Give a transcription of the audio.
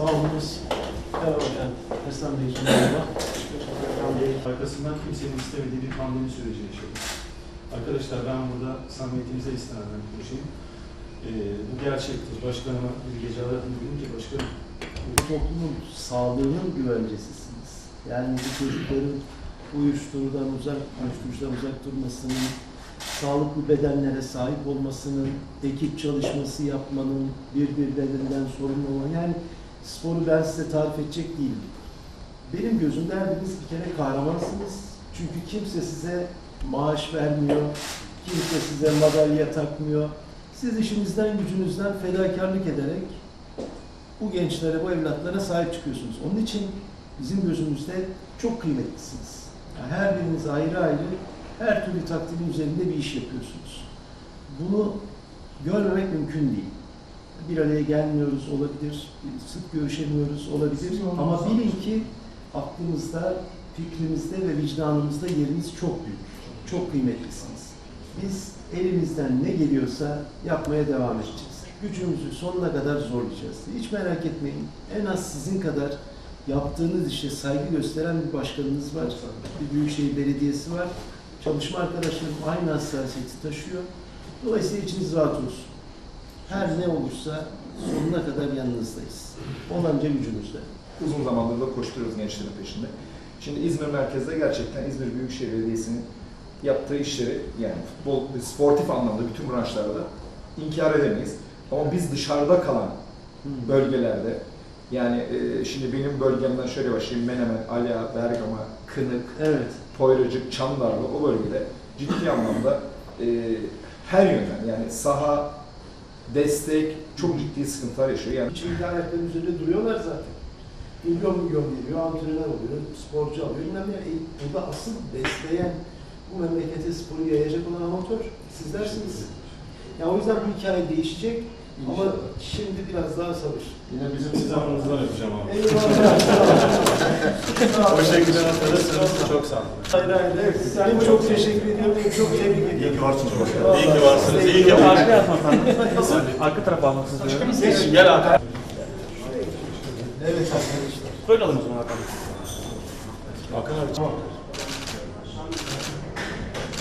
Sağ olunuz. Merhaba hocam. Hasan Beyciğim merhaba. Arkasından kimsenin istemediği bir pandemi süreci yaşadık. Arkadaşlar ben burada samimiyetimize istinaden konuşayım. Ee, bu gerçektir. Başkanıma bir gece aradım dedim ki başkanım Bu toplumun sağlığının güvencesisiniz. Yani bu çocukların uyuşturucudan uzak, uyuşturucudan uzak durmasının, sağlıklı bedenlere sahip olmasının, ekip çalışması yapmanın, birbirlerinden sorumlu olan, yani sporu ben size tarif edecek değilim. Benim gözümde her biriniz bir kere kahramansınız. Çünkü kimse size maaş vermiyor, kimse size madalya takmıyor. Siz işinizden, gücünüzden fedakarlık ederek bu gençlere, bu evlatlara sahip çıkıyorsunuz. Onun için bizim gözümüzde çok kıymetlisiniz. Yani her biriniz ayrı ayrı her türlü takdirin üzerinde bir iş yapıyorsunuz. Bunu görmemek mümkün değil. Bir araya gelmiyoruz olabilir, sık görüşemiyoruz olabilir ama bilin ki aklımızda, fikrimizde ve vicdanımızda yeriniz çok büyük. Çok kıymetlisiniz. Biz elimizden ne geliyorsa yapmaya devam edeceğiz. Gücümüzü sonuna kadar zorlayacağız. Hiç merak etmeyin. En az sizin kadar yaptığınız işe saygı gösteren bir başkanınız var. Bir büyükşehir belediyesi var. Çalışma arkadaşlarım aynı hassasiyeti taşıyor. Dolayısıyla içiniz rahat olsun. Her ne olursa sonuna kadar yanınızdayız. Olanca gücümüzde. Uzun zamandır da koşturuyoruz gençlerin peşinde. Şimdi İzmir merkezde gerçekten İzmir Büyükşehir Belediyesi'nin yaptığı işleri yani futbol, sportif anlamda bütün branşlarda inkar edemeyiz. Ama biz dışarıda kalan Hmm. bölgelerde yani e, şimdi benim bölgemden şöyle başlayayım Menemen, Ala, Bergama, Kınık, Evet. Poyracık, Çandarlı o bölgede ciddi anlamda e, her yönden yani saha, destek çok ciddi sıkıntılar yaşıyor. Yani ilgi ayaklarının üzerinde duruyorlar zaten. Milyon milyon veriyor, antrenör oluyor, sporcu alıyor. Bilmem ne. E, burada asıl besleyen, bu memlekete sporu yayacak olan amatör sizlersiniz. Yani o yüzden bu hikaye değişecek ama şimdi biraz daha sabır. yine bizim sizamınızdan yapacağım abi. Eyvallah. O şekilde hatırlarsanız çok sağ olun. Hayır hayır. Evet. Hem çok teşekkür ediyorum çok tebrik ediyorum. İyi ki varsınız başkanım. İyi ki varsınız. İyi ki varsınız. Arka Arka tarafa almak istiyorum. Geç, Gel Hakan. Evet arkadaşlar. Böyle alalım o zaman Hakan. Hakan abi. Tamam.